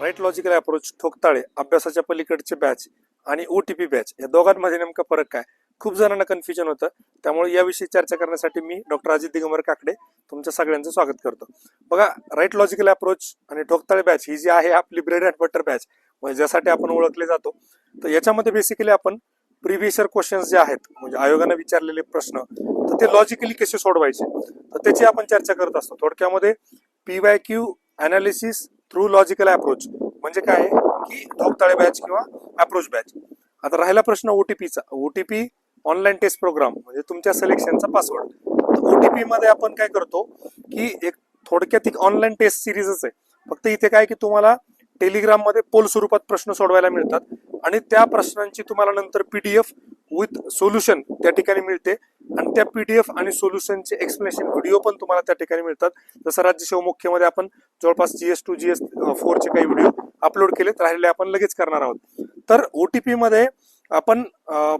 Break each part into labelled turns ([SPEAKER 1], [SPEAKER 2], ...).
[SPEAKER 1] Right logical approach ठोकताळे अभ्यासाच्या पलीकडचे batch आणि O T P batch या दोघांमध्ये नेमका फरक काय? खूप जणांना कन्फ्युजन होतं. त्यामुळे याविषयी चर्चा करण्यासाठी मी डॉक्टर अजित दिगंबर काकडे तुमच्या सगळ्यांचं स्वागत करतो. बघा राईट लॉजिकल अप्रोच आणि ठोकताळे बॅच ही जी आहे आपली ब्रेड अँड बटर बॅच म्हणजे ज्यासाठी आपण ओळखले जातो तर याच्यामध्ये बेसिकली आपण प्रिव्हियसर क्वेश्चन्स जे आहेत म्हणजे आयोगाने विचारलेले प्रश्न तर ते लॉजिकली कसे सोडवायचे? तर त्याची आपण चर्चा करत असतो. थोडक्यामध्ये P Y Q analysis through logical approach म्हणजे काय? आहे की धोकताळे बॅच किंवा अप्रोच बॅच आता राहिला प्रश्न ओटीपीचा ओटीपी ऑनलाईन टेस्ट प्रोग्राम म्हणजे तुमच्या सिलेक्शनचा पासवर्ड ओटीपी मध्ये आपण काय करतो की एक थोडक्यात एक ऑनलाईन टेस्ट सिरीजच आहे. फक्त इथे काय की तुम्हाला टेलिग्राममध्ये पोल स्वरूपात प्रश्न सोडवायला मिळतात. आणि त्या प्रश्नांची तुम्हाला नंतर पीडीएफ विथ सोल्युशन त्या ठिकाणी मिळते. आणि त्या पीडीएफ आणि सोल्युशनचे एक्सप्लेनेशन व्हिडिओ पण तुम्हाला त्या ठिकाणी मिळतात. जसं राज्य सेवा मुख्यमध्ये आपण जवळपास जीएस टू जीएस फोरचे काही व्हिडिओ अपलोड केलेत राहिलेले आपण लगेच करणार आहोत. तर ओटीपी मध्ये आपण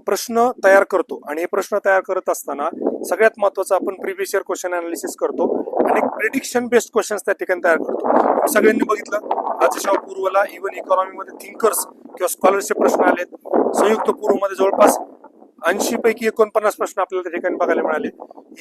[SPEAKER 1] प्रश्न तयार करतो आणि हे प्रश्न तयार करत असताना सगळ्यात महत्वाचं आपण प्रिव्हियस इयर क्वेश्चन अनालिसिस करतो आणि प्रिडिक्शन बेस्ड क्वेश्चन्स त्या ठिकाणी तयार करतो. सगळ्यांनी बघितलं? राज्य पूर्वला इव्हन इकॉनॉमीमध्ये थिंकर्स किंवा स्कॉलरशिप प्रश्न आलेत. संयुक्त पूर्वमध्ये जवळपास ऐंशी पैकी एकोणपन्नास प्रश्न आपल्याला त्या ठिकाणी बघायला मिळाले.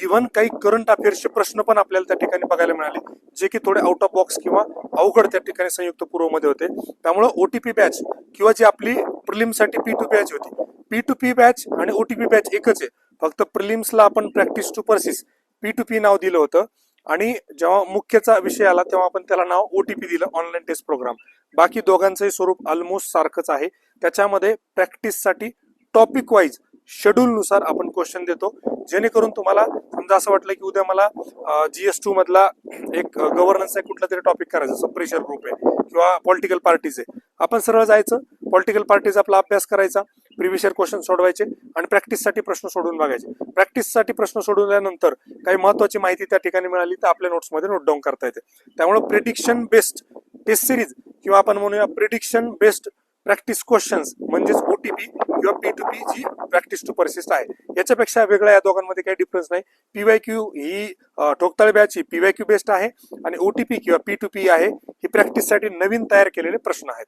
[SPEAKER 1] इव्हन काही करंट अफेअर्सचे प्रश्न पण आपल्याला त्या ठिकाणी बघायला मिळाले. जे की थोडे आउट ऑफ बॉक्स किंवा अवघड त्या ठिकाणी संयुक्त पूर्वमध्ये होते. त्यामुळे ओटीपी बॅच किंवा जी आपली प्रिलिमसाठी पी टू बॅच होती. पी टू पी बॅच आणि ओटीपी बॅच एकच आहे. फक्त प्रिलिम्सला आपण practice to persist P two P नाव दिलं होतं. आणि जेव्हा मुख्यचा विषय आला तेव्हा आपण त्याला नाव ओटीपी दिलं ऑनलाईन टेस्ट प्रोग्राम बाकी दोघांचंही स्वरूप ऑलमोस्ट सारखंच आहे. त्याच्यामध्ये प्रॅक्टिससाठी टॉपिक वाईज शेड्यूलनुसार आपण क्वेश्चन देतो. जेणेकरून तुम्हाला समजा असं वाटलं की उद्या मला जीएस टू मधला एक गव्हर्नन्स आहे कुठला तरी टॉपिक करायचं जसं प्रेशर ग्रुप आहे किंवा पॉलिटिकल पार्टीज आहे. आपण सरळ जायचं पॉलिटिकल पार्टीज आपला अभ्यास करायचा प्रिव्हियस इयर क्वेश्चन सोडवायचे आणि प्रॅक्टिससाठी प्रश्न सोडून बघायचे. प्रॅक्टिससाठी प्रश्न सोडवल्यानंतर काही महत्वाची माहिती त्या ठिकाणी मिळाली तर आपल्या नोट्समध्ये नोट डाऊन करता येते. त्यामुळे प्रिडिक्शन बेस्ड टेस्ट सिरीज किंवा आपण म्हणूया प्रिडिक्शन बेस्ड प्रॅक्टिस क्वेश्चन्स म्हणजेच ओटीपी किंवा पी टू पी जी प्रॅक्टिस टू परसिस्ट आहे. याच्यापेक्षा वेगळा या दोघांमध्ये काही डिफरन्स नाही. पीवाय क्यू ही ठोकताळ ठोकताळे बॅच ही पीवाय क्यू बेस्ड आहे आणि ओटीपी किंवा पी टू पी आहे ही प्रॅक्टिससाठी नवीन तयार केलेले प्रश्न आहेत.